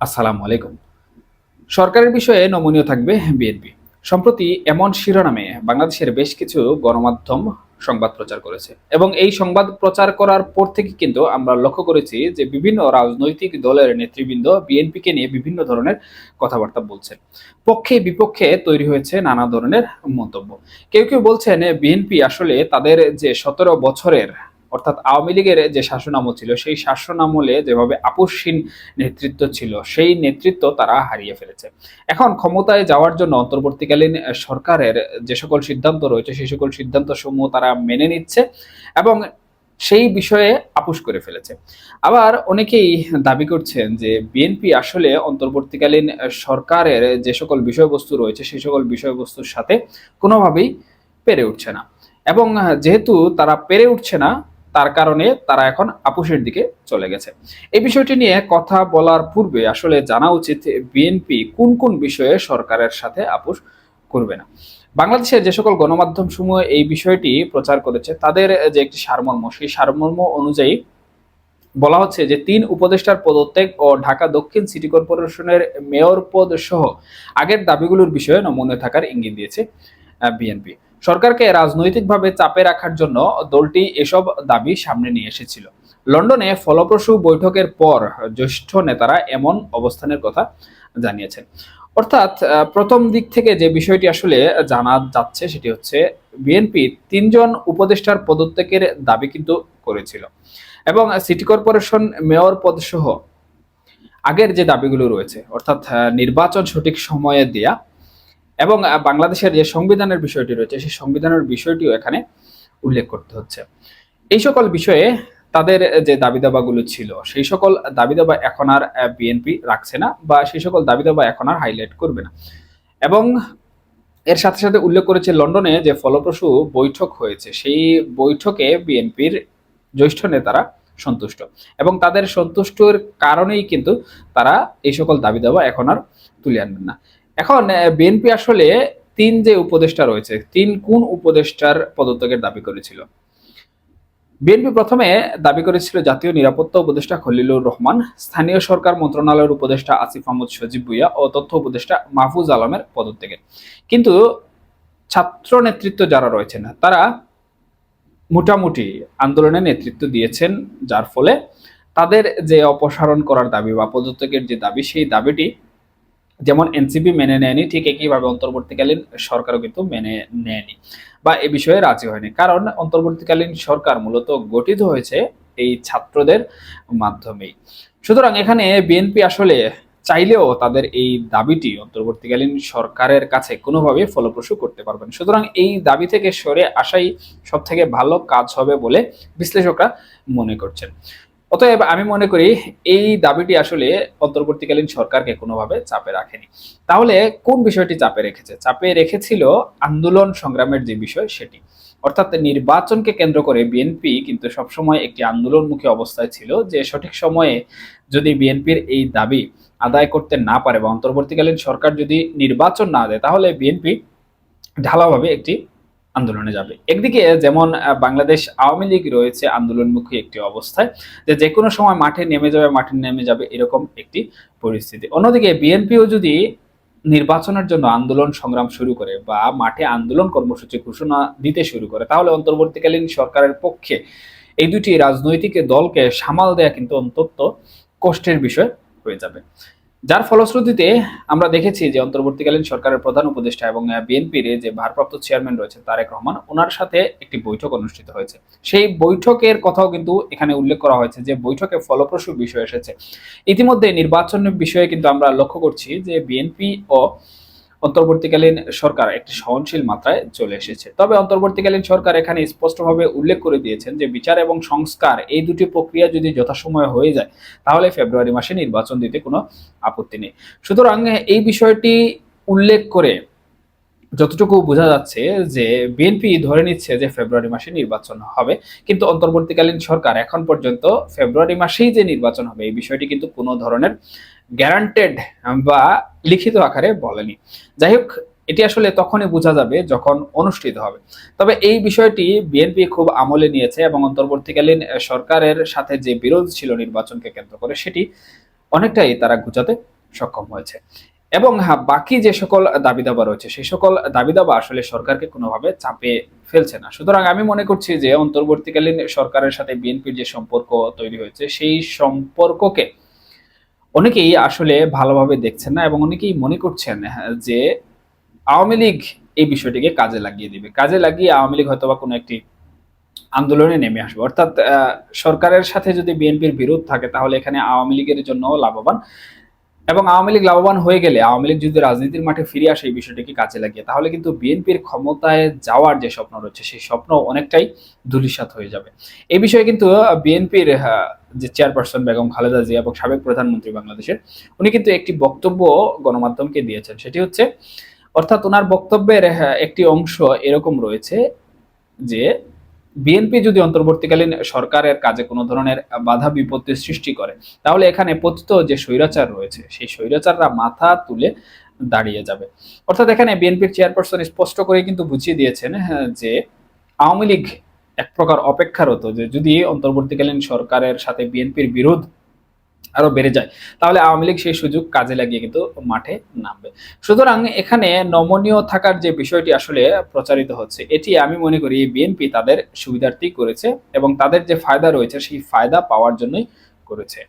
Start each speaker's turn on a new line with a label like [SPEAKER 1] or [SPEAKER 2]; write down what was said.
[SPEAKER 1] আসসালামু আলাইকুম। সরকারের বিষয়ে নমনীয় থাকবে বিএনপি। সম্প্রতি এমন শিরোনামে বাংলাদেশের বেশ কিছু গণমাধ্যম সংবাদ প্রচার করেছে এবং এই সংবাদ প্রচার করার পর থেকে কিন্তু আমরা লক্ষ্য করেছি যে বিভিন্ন রাজনৈতিক দলের নেতৃবৃন্দ বিএনপিকে নিয়ে বিভিন্ন ধরনের কথাবার্তা বলছেন পক্ষে বিপক্ষে তৈরি হয়েছে নানা ধরনের মন্তব্য। কেউ কেউ বলছেন বিএনপি আসলে তাদের যে সতেরো বছরের অর্থাৎ আওয়ামী লীগের যে শাসনামল ছিল, সেই শাসনামলে যেভাবে আপসহীন নেতৃত্ব ছিল, সেই নেতৃত্ব তারা হারিয়ে ফেলেছে। এখন ক্ষমতায় যাওয়ার জন্য অন্তর্বর্তীকালীন সরকারের যে সকল সিদ্ধান্ত রয়েছে, সেই সকল সিদ্ধান্ত সমূহ তারা মেনে নিচ্ছে এবং সেই বিষয়ে আপুস করে ফেলেছে। আবার অনেকেই দাবি করছেন যে বিএনপি আসলে অন্তর্বর্তীকালীন সরকারের যে সকল বিষয়বস্তু রয়েছে, সেই সকল বিষয়বস্তুর সাথে কোনোভাবেই পেরে উঠছে না। এবং যেহেতু তারা পেরে উঠছে না তার কারণে তারা এখন আপুসের দিকে চলে গেছে। এই বিষয়টি নিয়ে কথা বলার পূর্বে আসলে জানা উচিত বিএনপি কোন কোন বিষয়ে সরকারের সাথে আপুস করবে না। বাংলাদেশের যে সকল গণমাধ্যম সমূহ এই বিষয়টি প্রচার করেছে, তাদের যে একটি সারমর্ম, সেই সারমর্ম অনুযায়ী বলা হচ্ছে যে তিন উপদেষ্টার পদত্যাগ ও ঢাকা দক্ষিণ সিটি কর্পোরেশনের মেয়র পদ সহ আগের দাবিগুলোর বিষয়ে নমনীয় থাকার ইঙ্গিত দিয়েছে বিএনপি। সরকারকে রাজনৈতিকভাবে চাপে রাখার জন্য দলটি এসব দাবি সামনে নিয়ে এসেছিল। লন্ডনে ফলপ্রসূ বৈঠকের পর জ্যেষ্ঠ নেতারা এমন অবস্থানের কথা জানিয়েছেন। অর্থাৎ প্রথম দিক থেকে যে বিষয়টি আসলে জানা যাচ্ছে সেটি হচ্ছে বিএনপি তিনজন উপদেষ্টার পদত্যাগের দাবি কিন্তু করেছিল এবং সিটি কর্পোরেশন মেয়র পদসহ আগের যে দাবিগুলো রয়েছে, অর্থাৎ নির্বাচন সঠিক সময়ে দেয়া এবং বাংলাদেশের যে সংবিধানের বিষয়টি রয়েছে, সেই সংবিধানের বিষয়টিও এখানে উল্লেখ করতে হচ্ছে। এই সকল বিষয়ে তাদের যে দাবি দাবাগুলো ছিল, সেই সকল দাবি দাবা এখন আর বিএনপি রাখছে না বা সেই সকল দাবি দাবা এখন আর হাইলাইট করবে না। এবং এর সাথে সাথে উল্লেখ করেছে লন্ডনে যে ফলপ্রসূ বৈঠক হয়েছে, সেই বৈঠকে বিএনপির জ্যেষ্ঠ নেতারা সন্তুষ্ট। এবং তাদের সন্তুষ্টর কারণেই কিন্তু তারা এই সকল দাবি দাবা এখন আর তুলে আনবেন না। এখন বিএনপি আসলে তিন যে উপদেষ্টা রয়েছে, তিন কোন উপদেষ্টার পদত্যাগের দাবি করেছিল? বিএনপি প্রথমে দাবি করেছিল জাতীয় নিরাপত্তা উপদেষ্টা খলিলুর রহমান, স্থানীয় সরকার মন্ত্রণালয়ের উপদেষ্টা আসিফ আহমদ সজিব ভুইয়া ও তথ্য উপদেষ্টা মাহফুজ আলমের পদত্যাগের। কিন্তু ছাত্র নেতৃত্ব যারা রয়েছেন, তারা মোটামুটি আন্দোলনে নেতৃত্ব দিয়েছেন, যার ফলে তাদের যে অপসারণ করার দাবি বা পদত্যাগের যে দাবি, সেই দাবিটি যেমন এনসিপি মেনে নেয়নি, ঠিক একইভাবে অন্তর্বর্তীকালীন সরকারও কিন্তু মেনে নেয়নি বা এ বিষয়ে রাজি হয়নি। কারণ অন্তর্বর্তীকালীন সরকার মূলত গঠিত হয়েছে এই ছাত্রদের মাধ্যমেই। সুতরাং এখানে বিএনপি আসলে চাইলেও তাদের এই দাবিটি অন্তর্বর্তীকালীন সরকারের কাছে কোনোভাবে ফলপ্রসূ করতে পারবেন সুতরাং এই দাবি থেকে সরে আসাই সব থেকে ভালো কাজ হবে বলে বিশ্লেষকরা মনে করছেন। অতএব আমি মনে করি এই দাবিটি আসলে অন্তর্বর্তীকালীন সরকারকে কোনোভাবে চাপে রাখেনি। তাহলে কোন বিষয়টি চাপে রেখেছে? চাপে রেখেছিল আন্দোলন সংগ্রামের যে বিষয় সেটি। অর্থাৎ নির্বাচনকে কেন্দ্র করে বিএনপি কিন্তু সবসময় একটি আন্দোলনমুখী অবস্থায় ছিল যে সঠিক সময়ে যদি বিএনপির এই দাবি আদায় করতে না পারে বা অন্তর্বর্তীকালীন সরকার যদি নির্বাচন না দেয়, তাহলে বিএনপি ঢালাভাবে একটি আন্দোলনে যাবে। একদিকে যেমন বাংলাদেশ আওয়ামী লীগ রয়েছে আন্দোলনমুখী একটি অবস্থায়, যে যে কোনো সময় মাঠে নেমে যাবে, মাঠে নেমে যাবে এরকম একটি পরিস্থিতি। অন্যদিকে বিএনপিও যদি নির্বাচনের জন্য আন্দোলন সংগ্রাম শুরু করে বা মাঠে আন্দোলন কর্মসূচি ঘোষণা দিতে শুরু করে, তাহলে অন্তর্বর্তীকালীন সরকারের পক্ষে এই দুটি রাজনৈতিক দলকে সামাল দেয়া কিন্তু অন্তত কষ্টের বিষয় হয়ে যাবে। যার ফলশ্রুতিতে আমরা দেখেছি যে অন্তর্বর্তীকালীন সরকারের প্রধান উপদেষ্টা এবং বিএনপির যে ভারপ্রাপ্ত চেয়ারম্যান রয়েছে তারেক রহমান, ওনার সাথে একটি বৈঠক অনুষ্ঠিত হয়েছে। সেই বৈঠকের কথাও কিন্তু এখানে উল্লেখ করা হয়েছে যে বৈঠকে ফলপ্রসূ বিষয় এসেছে। ইতিমধ্যে নির্বাচনের বিষয়ে কিন্তু আমরা লক্ষ্য করছি যে বিএনপি ও অন্তর্বর্তীকালীন সরকার একটি সহনশীল মাত্রায় চলে এসেছে। তবে অন্তর্বর্তীকালীন সরকার এখানে স্পষ্টভাবে উল্লেখ করে দিয়েছেন যে বিচার এবং সংস্কার এই দুটি প্রক্রিয়া যদি যথাসময়ে হয়ে যায়, তাহলে ফেব্রুয়ারি মাসে নির্বাচন দিতে কোনো আপত্তি নেই। সুতরাং এই বিষয়টি উল্লেখ করে যতটুকু বোঝা যাচ্ছে যে বিএনপি ধরে নিচ্ছে যে ফেব্রুয়ারি মাসে নির্বাচন হবে, কিন্তু অন্তর্বর্তীকালীন সরকার এখন পর্যন্ত ফেব্রুয়ারি মাসেই যে নির্বাচন হবে, এই বিষয়টি কিন্তু কোনো ধরনের গ্যারান্টেড বা লিখিত আকারে বলেনি। যাই হোক এটি আসলে তখনই বোঝা যাবে যখন অনুষ্ঠিত হবে। তবে এই বিষয়টি বিএনপি খুব আমলে নিয়েছে এবং অন্তর্বর্তীকালীন সরকারের সাথে যে বিরোধ ছিল নির্বাচনকে কেন্দ্র করে, সেটি অনেকটাই তারা গুছাতে সক্ষম হয়েছে। এবং হ্যাঁ বাকি যে সকল দাবি দাবা রয়েছে সেই সকল দাবি দাবা আসলে সরকারকে কোনোভাবে চাপে ফেলছে না। সুতরাং আমি মনে করছি যে অন্তর্বর্তীকালীন সরকারের সাথে বিএনপির যে সম্পর্ক তৈরি হয়েছে, সেই সম্পর্ককে অনেকেই আসলে ভালোভাবে দেখছেন না এবং অনেকেই মনে করছেন হ্যাঁ, যে আওয়ামী লীগ এই বিষয়টিকে কাজে লাগিয়ে দিবে। কাজে লাগিয়ে আওয়ামী লীগ হয়তো বা কোনো একটি আন্দোলনে নেমে আসবে। অর্থাৎ সরকারের সাথে যদি বিএনপির বিরোধ থাকে তাহলে এখানে আওয়ামী লীগের জন্য লাভবান। এবং আওয়ামী লীগ লাভবান হয়ে গেলে আওয়ামী লীগ যদি রাজনীতির মাঠে ফিরে আসে এই বিষয়টিকে কাজে লাগিয়ে তাহলে কিন্তু বিএনপির ক্ষমতায় যাওয়ার যে স্বপ্ন রয়েছে সেই স্বপ্ন অনেকটাই ধূলিসাৎ হয়ে যাবে। এই বিষয়ে কিন্তু বিএনপির যে চেয়ারপারসন বেগম খালেদা জিয়া এবং সাবেক প্রধানমন্ত্রী বাংলাদেশের উনি কিন্তু একটি বক্তব্য গণমাধ্যমকে দিয়েছেন। সেটি হচ্ছে অর্থাৎ ওনার বক্তব্যের হ্যাঁ, একটি অংশ এরকম রয়েছে যে বিএনপি যদি অন্তর্বর্তীকালীন সরকারের কাজে কোনো ধরনের বাধা বিপত্তি সৃষ্টি করে তাহলে এখানে পতিত যে স্বৈরাচার রয়েছে সেই স্বৈরাচাররা মাথা তুলে দাঁড়িয়ে যাবে। অর্থাৎ এখানে বিএনপির চেয়ারপারসন স্পষ্ট করে কিন্তু বুঝিয়ে দিয়েছেন হ্যাঁ, যে আওয়ামী লীগ এক প্রকার অপেক্ষারত যে যদি অন্তর্বর্তীকালীন সরকারের সাথে বিএনপির বিরোধ আরও বেড়ে যায়। তাহলে আওয়ামী লীগ সেই সুযোগ কাজে লাগিয়ে কিন্তু মাঠে নামবে। সুতরাং এখানে নমনীয় থাকার যে বিষয়টি আসলে প্রচারিত হচ্ছে, এটি আমি মনে করি বিএনপি তাদের সুবিধার্থী করেছে এবং তাদের যে ফায়দা রয়েছে, সেই ফায়দা পাওয়ার জন্যই করেছে।